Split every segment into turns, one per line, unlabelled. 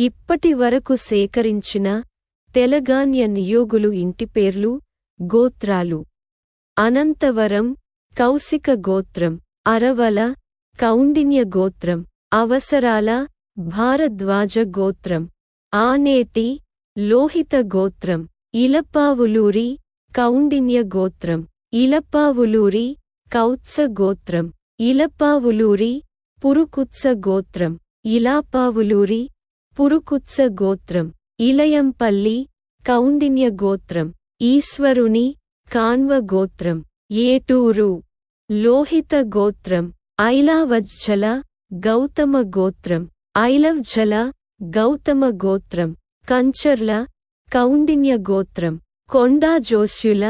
ఇప్పటి వరకు సేకరించిన తెలగాన్య నియోగులు ఇంటిపేర్లు గోత్రాలు. అనంతవరం కౌశిక గోత్రం. అరవల కౌండిన్య గోత్రం. అవసరాల భారద్వాజ గోత్రం. ఆనేటి లోహిత గోత్రం. ఇలపావులూరి కౌండిన్య గోత్రం. ఇలపావులూరి కౌత్స గోత్రం. ఇలపావులూరి పురుకుత్స గోత్రం. ఇలాపావులూరి పురుకుత్స గోత్రం ఇలయంపల్లి కౌండిన్య గోత్రం ఈశ్వరుని కాన్వ గోత్రం ఏటూరు లోహిత గోత్రం ఐలావజ్జల గౌతమ గోత్రం ఐలవ్జల గౌతమ గోత్రం కంచర్ల కౌండిన్య గోత్రం కొండా జోష్యుల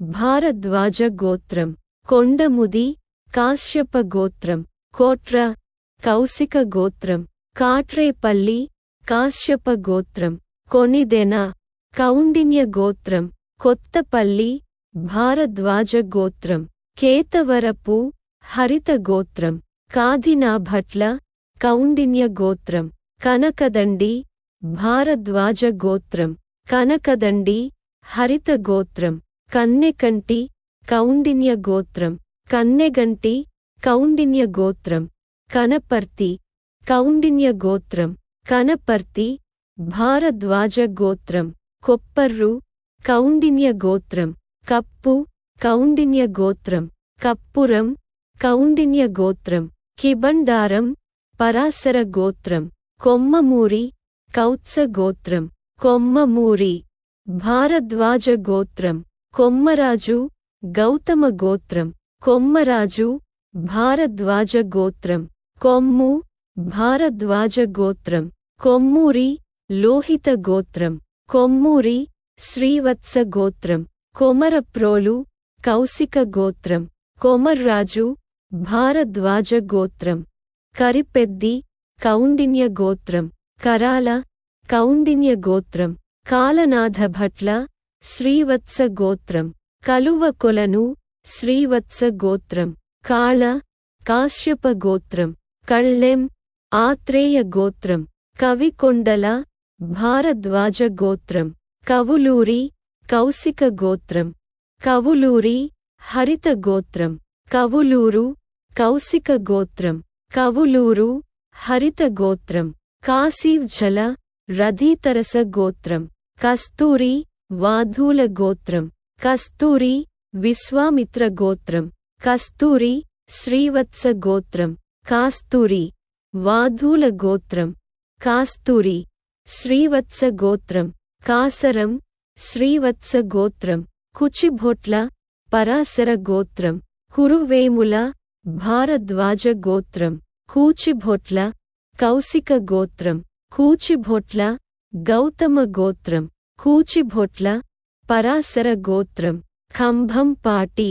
భారద్వాజ గోత్రం కొండముది కాశ్యప గోత్రం కోట్ర కౌశిక గోత్రం కాట్రేపల్లి కాశ్యప గోత్రం కొనిదెన కౌండిన్య గోత్రం కొత్తపల్లి భారద్వాజ గోత్రం కేతవరపు హరిత గోత్రం కాదినాభట్ల కౌండిన్య గోత్రం కనకదండి భారద్వాజ గోత్రం కనకదండి హరిత గోత్రం కన్నెకంటి కౌండిన్య గోత్రం కన్నెగంటి కౌండిన్య గోత్రం కనపర్తి కౌండిన్య గోత్రం కనపర్తి భారద్వాజ గోత్రం కొప్పర్రు కౌండిన్య గోత్రం కప్పు కౌండిన్య గోత్రం కప్పురం కౌండిన్య గోత్రం కిబండారం పరాశర గోత్రం కొమ్మమూరి కౌత్స గోత్రం కొమ్మమూరి భారద్వాజ గోత్రం కొమ్మరాజు గౌతమ గోత్రం కొమ్మరాజు భారద్వాజ గోత్రం కొమ్ము భారద్వాజ గోత్రం కొమ్మూరి లోహిత గోత్రం కొమ్మూరి శ్రీవత్స గోత్రం కొమరప్రోలు కౌశిక గోత్రం కొమర్రాజు భారద్వాజ గోత్రం కరిపెద్ది కౌండిన్య గోత్రం కరాల కౌండిన్య గోత్రం కాలనాథభట్ల శ్రీవత్స గోత్రం కలువ కొలను శ్రీవత్స గోత్రం కాళ కాశ్యప గోత్రం కళ్ళెం ఆత్రేయ గోత్రం కవికొండల భారద్వాజ గోత్రం కవులూరి కౌశిక గోత్రం కవులూరి హరిత గోత్రం కవులూరు కౌశిక గోత్రం కవులూరు హరిత గోత్రం కాశీవ్జల రథీతరస గోత్రం కస్తూరి వాధూల గోత్రం కస్తూరి విశ్వామిత్ర గోత్రం కస్తూరి శ్రీవత్స గోత్రం కాస్తూరి. వాధూల గోత్రం కాస్తూరి శ్రీవత్స గోత్రం కాసరం శ్రీవత్స గోత్రం కుచిభొట్ల పరాశర గోత్రం కురువేముల భారద్వాజ గోత్రం కూచిభొట్ల కౌశిక గోత్రం కూచిభొట్ల గౌతమ గోత్రం కూచిభొట్ల పరాశర గోత్రం ఖంభంపాటి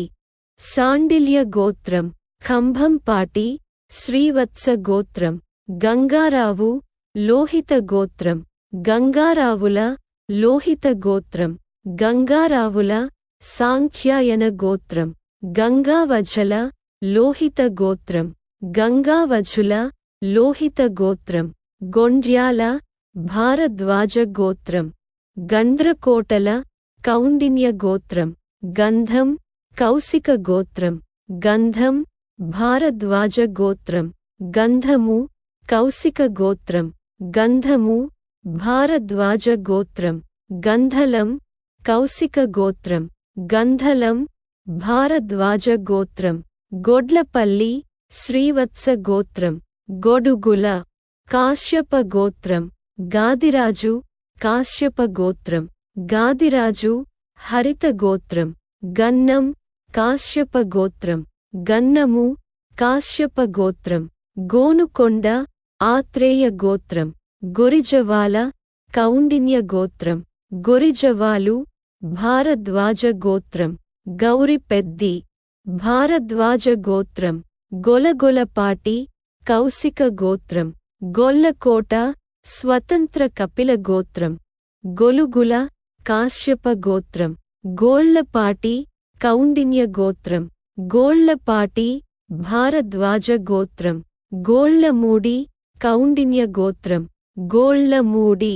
సాండిల్య గోత్రం ఖంభంపాటి శ్రీవత్స గోత్రం గంగారావు లోహిత గోత్రం గంగారావుల లోహిత గోత్రం గంగారావుల సాంఖ్యాయన గోత్రం గంగావజల లోహిత గోత్రం గంగావజుల లోహిత గోత్రం గొండ్యాల భారద్వాజ గోత్రం గండ్రకోటల కౌండిన్య గోత్రం గంధం కౌశిక గోత్రం గంధం భారద్వాజ గోత్రం గంధము కౌశిక గోత్రం గంధము భారద్వాజ గోత్రం గంధలం కౌశిక గోత్రం గంధలం భారద్వాజ గోత్రం గొడ్లపల్లి శ్రీవత్స గోత్రం గొడుగుల కాశ్యప గోత్రం గాదిరాజు కాశ్యప గోత్రం గాదిరాజు హరిత గోత్రం గన్నం కాశ్యప గోత్రం గన్నము కాశ్యప గోత్రం గోనుకొండ ఆత్రేయ గోత్రం గొరిజవాల కౌండిన్య గోత్రం గొరిజవాలు భారద్వాజ గోత్రం గౌరిపెద్ది భారద్వాజ గోత్రం గొలగొలపాటి కౌశిక గోత్రం గొల్లకోట స్వతంత్ర కపిల గోత్రం గొలుగుల కాశ్యప గోత్రం గోళ్ళపాటి కౌండిన్య గోత్రం గోళ్ళపాటి భారద్వాజ గోత్రం గోళ్ళమూడి కౌండిన్య గోత్రం గోళ్ళమూడి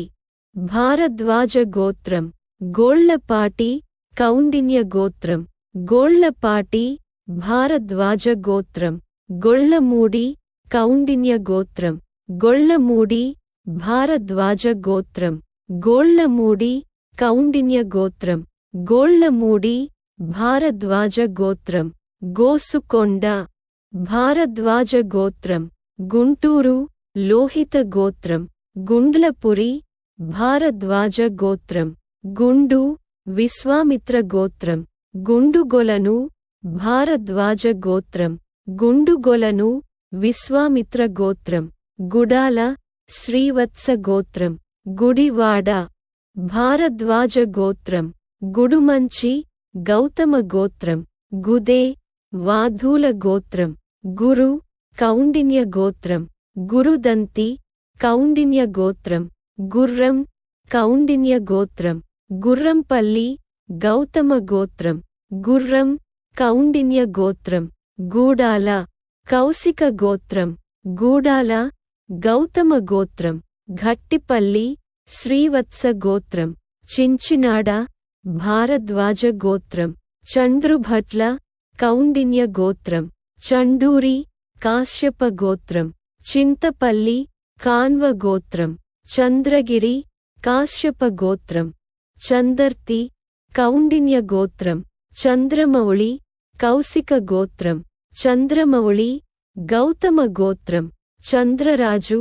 భారద్వాజ గోత్రం గోళ్ళపాటి కౌండిన్య గోత్రం గోళ్ళపాటి భారద్వాజ గోత్రం గొళ్ళమూడి కౌండిన్య గోత్రం గొళ్ళమూడి భారద్వాజ గోత్రం గోళ్ళమూడి కౌండిన్య గోత్రం గోళ్ళమూడి భారద్వాజ గోత్రం గోసుకొండ. భారద్వాజ గోత్రం గుంటూరు లోహిత గోత్రం గుండ్లపురి భారద్వాజ గోత్రం గుండు విశ్వామిత్ర గోత్రం గుండుగొలను భారద్వాజ గోత్రం గుండుగొలను విశ్వామిత్ర గోత్రం గుడాల శ్రీవత్స గోత్రం గుడివాడ భారద్వాజ గోత్రం గుడుమంచి గౌతమ గోత్రం గుదే వాధూల గోత్రం. గురు కౌండిన్య గోత్రం. గురుదంతి కౌండిన్య గోత్రం. గుర్రం కౌండిన్య గోత్రం. గుర్రంపల్లి గౌతమ గోత్రం. గుర్రం కౌండిన్య గోత్రం. గూడాల కౌశిక గోత్రం. గూడాల గౌతమ గోత్రం. ఘట్టిపల్లి శ్రీవత్స గోత్రం. చించినాడ భారద్వాజ గోత్రం. చండ్రుభట్ల కౌండిన్య గోత్రం. చండూరి కాశ్యప గోత్రం చింతపల్లి కాన్వ గోత్రం చంద్రగిరి కాశ్యప గోత్రం చందర్తి కౌండిన్య గోత్రం చంద్రమౌళి కౌశిక గోత్రం చంద్రమౌళి గౌతమ గోత్రం చంద్రరాజు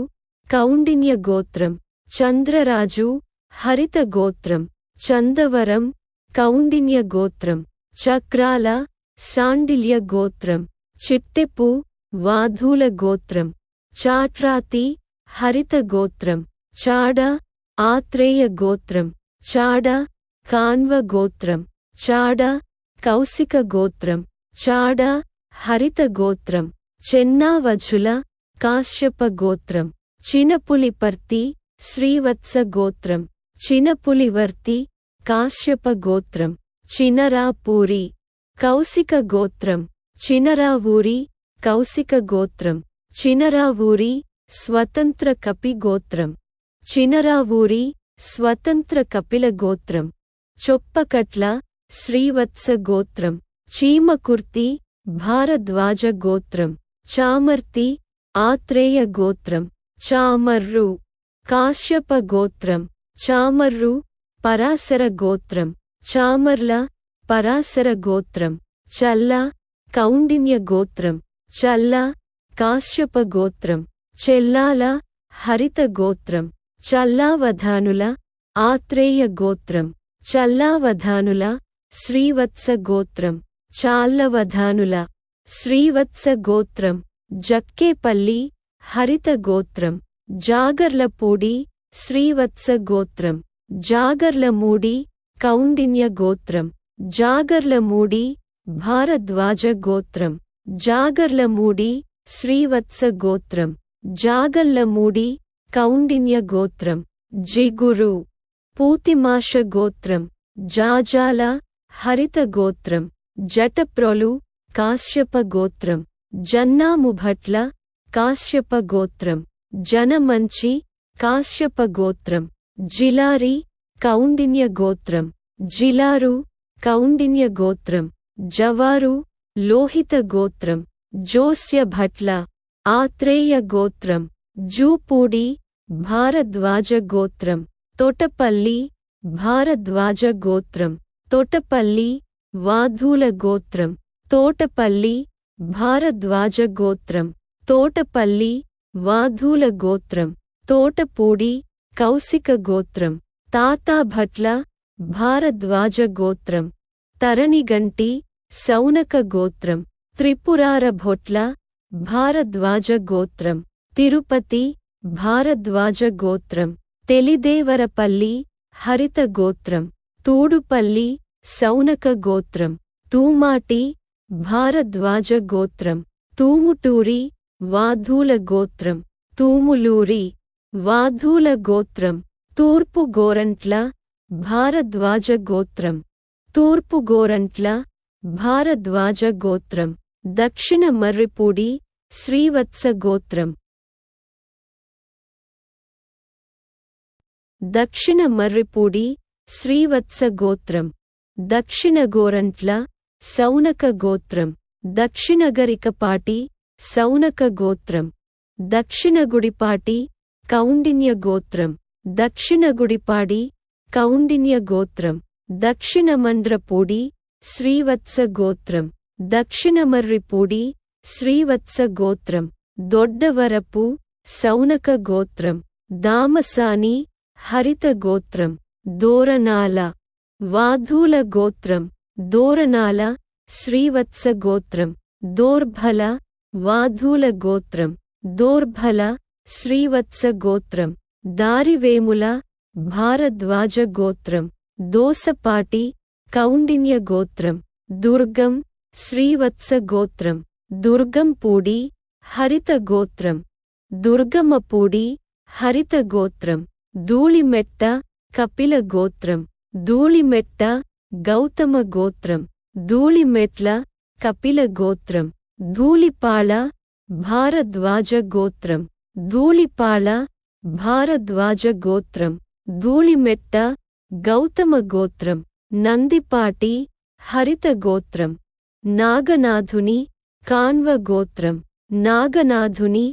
కౌండిన్య గోత్రం చంద్రరాజు హరిత గోత్రం చందవరం కౌండిన్య గోత్రం చక్రాల శాండిల్య గోత్రం చిట్టెపు వాధూల గోత్రం చాట్రాతి హరిత గోత్రం చాడ ఆత్రేయ గోత్రం చాడ కాన్వ గోత్రం చాడ కౌశిక గోత్రం చాడ హరిత గోత్రం చెన్నావజుల కాశ్యప గోత్రం చినపులిపర్తి శ్రీవత్స గోత్రం చినపులివర్తి కాశ్యప గోత్రం చినరాపూరి కౌశిక గోత్రం చినరావూరి కౌశిక గోత్రం. చినరావూరి స్వతంత్ర కపి గోత్రం. చినరావూరి స్వతంత్ర కపిల గోత్రం. చొప్పకట్ల శ్రీవత్స గోత్రం. చీమకుర్తి భారద్వాజ గోత్రం. చామర్తి ఆత్రేయ గోత్రం. చామర్రు కాశ్యప గోత్రం. చామర్రు పరాశర గోత్రం. చామర్ల పరాశర గోత్రం. చల్ల కౌండిన్య గోత్రం చల్ల కాశ్యప గోత్రం చెల్లాల హరిత గోత్రం చల్లావధానుల ఆత్రేయ గోత్రం చల్లావధానుల శ్రీవత్స గోత్రం చాల్లవధానుల శ్రీవత్స గోత్రం జక్కేపల్లి హరిత గోత్రం జాగర్లపూడి శ్రీవత్స గోత్రం జాగర్లమూడి కౌండిన్య గోత్రం జాగర్లమూడి భారద్వాజ గోత్రం. జాగర్లమూడి శ్రీవత్స గోత్రం. జాగల్లమూడి కౌండిన్య గోత్రం. జిగురు పూతిమాష గోత్రం. జాజాల హరిత గోత్రం. జటప్రొలు కాశ్యప గోత్రం. జన్నాముభట్ల కాశ్యప గోత్రం. జనమంచి కాశ్యప గోత్రం. జిలారి కౌండిన్య గోత్రం. జిలారు కౌండిన్య గోత్రం. జవారు లోహిత గోత్రం జోస్య భట్ల ఆత్రేయ గోత్రం జూపూడి భారద్వాజ గోత్రం తోటపల్లి భారద్వాజ గోత్రం తోటపల్లి వాధూల గోత్రం తోటపల్లి భారద్వాజ గోత్రం తోటపల్లి వాధూల గోత్రం తోటపూడి కౌశిక గోత్రం తాతాభట్ల భారద్వాజ గోత్రం. తరణిగంటి సౌనక గోత్రం త్రిపురార భొట్ల భారద్వాజ గోత్రం తిరుపతి భారద్వాజ గోత్రం తెలిదేవరపల్లి హరిత గోత్రం తూడుపల్లి సౌనక గోత్రం తూమాటి భారద్వాజ గోత్రం తూముటూరి వాధూల గోత్రం తూములూరి వాధూల గోత్రం తూర్పు గోరంట్ల భారద్వాజ గోత్రం. తూర్పు గోరంట్ల భారద్వాజ గోత్రం దక్షిణ మర్రిపూడి శ్రీవత్స గోత్రం. దక్షిణ మర్రిపూడి శ్రీవత్స గోత్రం. దక్షిణ గోరంట్ల సౌనక గోత్రం. దక్షిణగరికపాటి సౌనక గోత్రం. దక్షిణగుడిపాటి కౌండిన్య గోత్రం. దక్షిణగుడిపాడి కౌండిన్య గోత్రం. దక్షిణమండ్రపూడి శ్రీవత్స గోత్రం దక్షిణమర్రిపూడి శ్రీవత్స గోత్రం దొడ్డవరపు సౌనక గోత్రం దామసాని హరిత గోత్రం దోరనాల. వాధూల గోత్రం దోరనాల శ్రీవత్స గోత్రం దోర్భల వాధూల గోత్రం దోర్భల శ్రీవత్స గోత్రం దారివేముల భారద్వాజ గోత్రం దోసపాటి కౌండిన్య గోత్రం దుర్గం శ్రీవత్స గోత్రం దుర్గంపూడి హరిత గోత్రం దుర్గమ్మపూడి హరిత గోత్రం ధూళిమెట్ట కపిల గోత్రం ధూళిమెట్ట గౌతమ గోత్రం ధూళిమెట్ల కపిల గోత్రం ధూళిపాళ భారద్వాజ గోత్రం ధూళిపాళ భారద్వాజ గోత్రం ధూళిమెట్ట గౌతమ గోత్రం నందిపాటి హరిత గోత్రం నాగనాథుని కాన్వ గోత్రం నాగనాథుని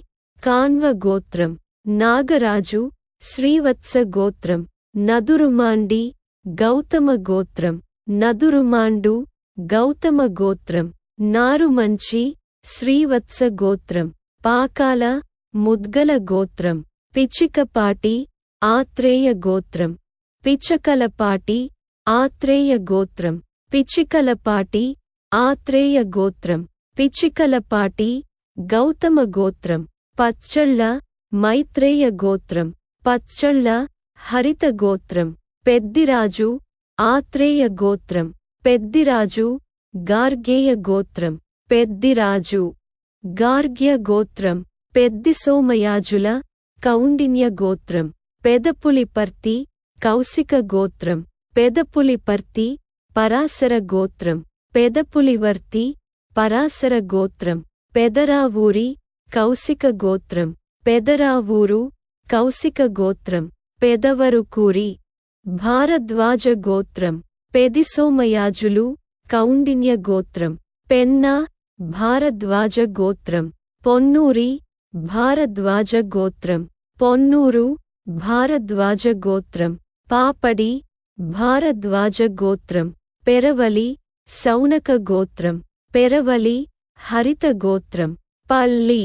కాన్వ గోత్రం నాగరాజు శ్రీవత్స గోత్రం నదురుమాండి గౌతమ గోత్రం నదురుమాండు గౌతమ గోత్రం నారుమంచి శ్రీవత్స గోత్రం పాకాల ముద్గల గోత్రం పిచికపాటి ఆత్రేయ గోత్రం పిచ్చకలపాటి ఆత్రేయ గోత్రం పిచ్చికలపాటి ఆత్రేయ గోత్రం పిచ్చికలపాటి గౌతమ గోత్రం పచ్చళ్ళ మైత్రేయ గోత్రం పచ్చళ్ళ హరిత గోత్రం పెద్దిరాజు ఆత్రేయ గోత్రం పెద్దిరాజు గార్గేయ గోత్రం పెద్దిరాజు గార్గ్య గోత్రం పెద్ది సోమయాజుల కౌండిన్య గోత్రం పెదపులిపర్తి కౌశిక గోత్రం పెదపులిపర్తి పరాశర గోత్రం పెదపులివర్తి పరాశర గోత్రం పెదరావూరి కౌశిక గోత్రం పెదరావూరు కౌశిక గోత్రం పెదవరుకూరి భారద్వాజ గోత్రం పెదిసోమయాజులు కౌండిన్య గోత్రం పెన్నా భారద్వాజ గోత్రం పొన్నూరి భారద్వాజ గోత్రం పొన్నూరు భారద్వాజ గోత్రం. పాపడి భారద్వాజ గోత్రం పెరవలి సౌనక గోత్రం పెరవలి హరిత గోత్రం పల్లి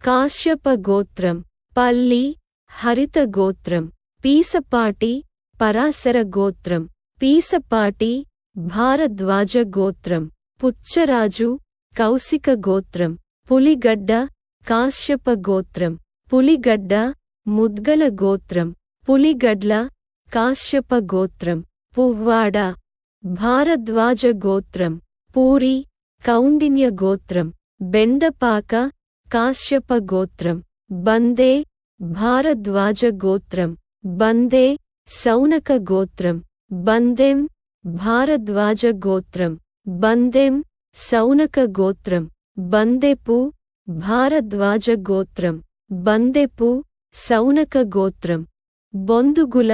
కాశ్యప గోత్రం పల్లి హరిత గోత్రం పీసపాటి పరాశర గోత్రం పీసపాటి భారద్వాజ గోత్రం పుచ్చరాజు కౌశిక గోత్రం పులిగడ్డ కాశ్యప గోత్రం పులిగడ్డ ముద్గల గోత్రం పులిగడ్ల కాశ్యప గోత్రం పువ్వాడ భారద్వాజ గోత్రం పూరి కౌండిన్య గోత్రం బెండపాక కాశ్యప గోత్రం బందే భారద్వాజ గోత్రం బందే సౌనక గోత్రం బందెం భారద్వాజ గోత్రం బందెం సౌనక గోత్రం బందెపు భారద్వాజ గోత్రం బందెపు సౌనక గోత్రం బొందుగుల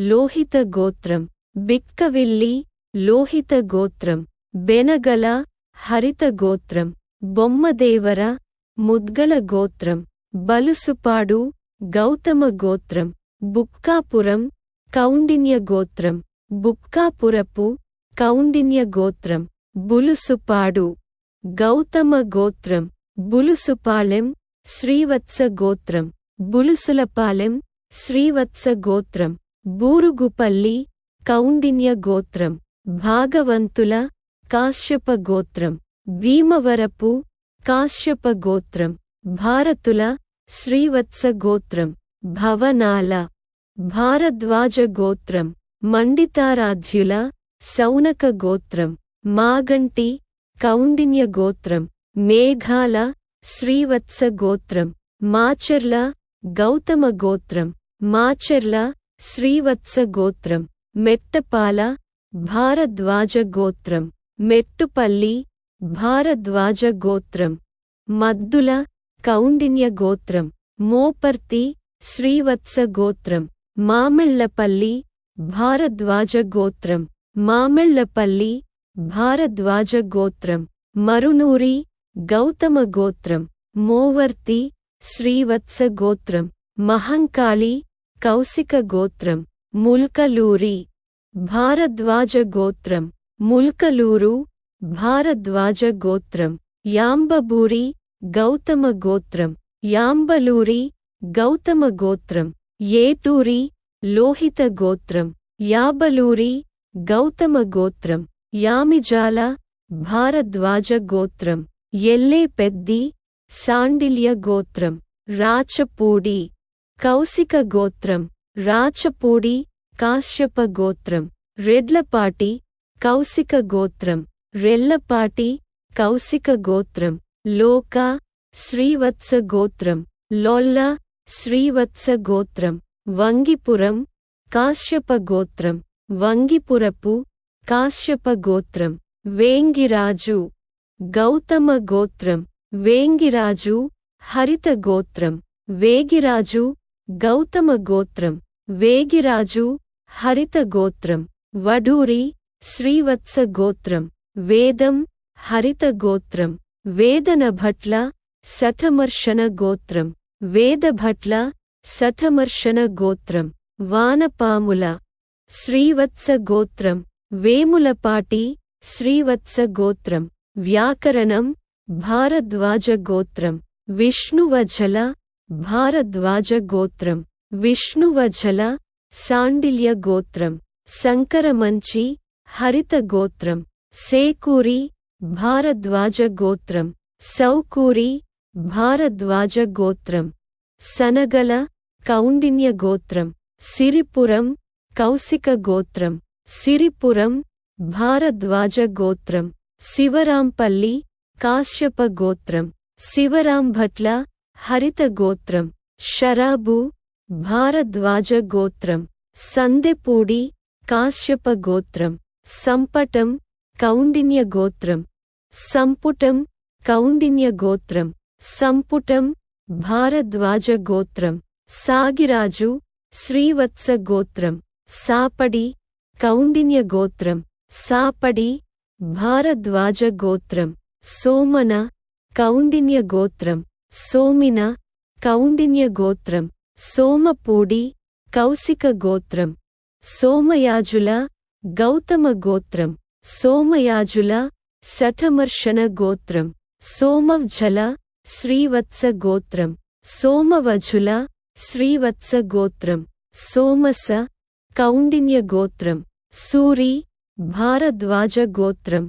లోహిత గోత్రం బిక్కవిల్లి లోహిత గోత్రం బెనగల హరిత గోత్రం బొమ్మదేవర ముద్గల గోత్రం బలుసుపాడు గౌతమ గోత్రం బుక్కాపురం కౌండిన్య గోత్రం బుక్కాపురపు కౌండిన్య గోత్రం బులుసుపాడు గౌతమ గోత్రం బులుసుపాలెం శ్రీవత్స గోత్రం బులుసులపాలెం శ్రీవత్స గోత్రం. బూరుగుపల్లి కౌండిన్య గోత్రం భాగవంతుల కాశ్యప గోత్రం భీమవరపు కాశ్యప గోత్రం భారతుల శ్రీవత్స గోత్రం భవనాల భారద్వాజ గోత్రం మండితారాధ్యుల సౌనక గోత్రం మాగంటి కౌండిన్య గోత్రం మేఘాల శ్రీవత్స గోత్రం మాచర్ల గౌతమ గోత్రం మాచర్ల శ్రీవత్స గోత్రం మెట్టపాల భారద్వాజ గోత్రం మెట్టుపల్లి భారద్వాజ గోత్రం మద్దుల కౌండిన్య గోత్రం మోపర్తి శ్రీవత్స గోత్రం మామిళ్ళపల్లి భారద్వాజ గోత్రం మామిళ్ళపల్లి భారద్వాజ గోత్రం మరునూరి గౌతమ గోత్రం మోవర్తి శ్రీవత్స గోత్రం మహంకాళి కౌశిక గోత్రం ముల్కలూరి భారద్వాజ గోత్రం ముల్కలూరు భారద్వాజ గోత్రం యాంబబూరి గౌతమ గోత్రం యాంబలూరి గౌతమ గోత్రం ఏటూరి లోహిత గోత్రం యాబలూరి గౌతమ గోత్రం యామిజాల భారద్వాజ గోత్రం ఎల్లే పెద్ది సాండిల్య గోత్రం రాచపూడి. కౌశిక గోత్రం రాచపూడి కాశ్యప గోత్రం రెడ్లపాటి కౌశిక గోత్రం రెల్లపాటి కౌశిక గోత్రం లోక శ్రీవత్స గోత్రం లొల్ల శ్రీవత్స గోత్రం వంగిపురం కాశ్యప గోత్రం వంగిపురపు కాశ్యప గోత్రం వేంగిరాజు గౌతమ గోత్రం వేంగిరాజు హరిత గోత్రం వేగిరాజు గౌతమ గోత్రం వేగిరాజు హరిత గోత్రం వడూరి శ్రీవత్స గోత్రం వేదం హరిత గోత్రం వేదన భట్ల సఠమర్షణ గోత్రం వేదభట్ల సఠమర్షణ గోత్రం వానపాముల శ్రీవత్స గోత్రం వేములపాటి శ్రీవత్స గోత్రం వ్యాకరణం భారద్వాజ గోత్రం విష్ణువజల భారద్వాజ గోత్రం విష్ణువజల సాండిల్య గోత్రం శంకరమంచి హరిత గోత్రం సేకూరి భారద్వాజ గోత్రం సౌకూరి భారద్వాజ గోత్రం సనగల కౌండిన్య గోత్రం సిరిపురం కౌశిక గోత్రం సిరిపురం భారద్వాజ గోత్రం శివరాంపల్లి కాశ్యప గోత్రం శివరాంభట్ల హరిత గోత్రం షరాబు భారద్వాజ గోత్రం సందెపూడి కాశ్యప గోత్రం సంపటం కౌండిన్య గోత్రం సంపుటం కౌండిన్య గోత్రం సంపుటం భారద్వాజ గోత్రం సాగిరాజు శ్రీవత్స గోత్రం సాపడి కౌండిన్య గోత్రం సాపడి భారద్వాజ గోత్రం సోమన కౌండిన్య గోత్రం సోమిన కౌండిన్య గోత్రం సోమపూడి కౌశిక గోత్రం సోమయాజుల గౌతమ గోత్రం సోమయాజుల శఠమర్షణ గోత్రం సోమవ్జల శ్రీవత్స గోత్రం సోమవజుల శ్రీవత్స గోత్రం సోమస కౌండిన్య గోత్రం సూరి భారద్వాజ గోత్రం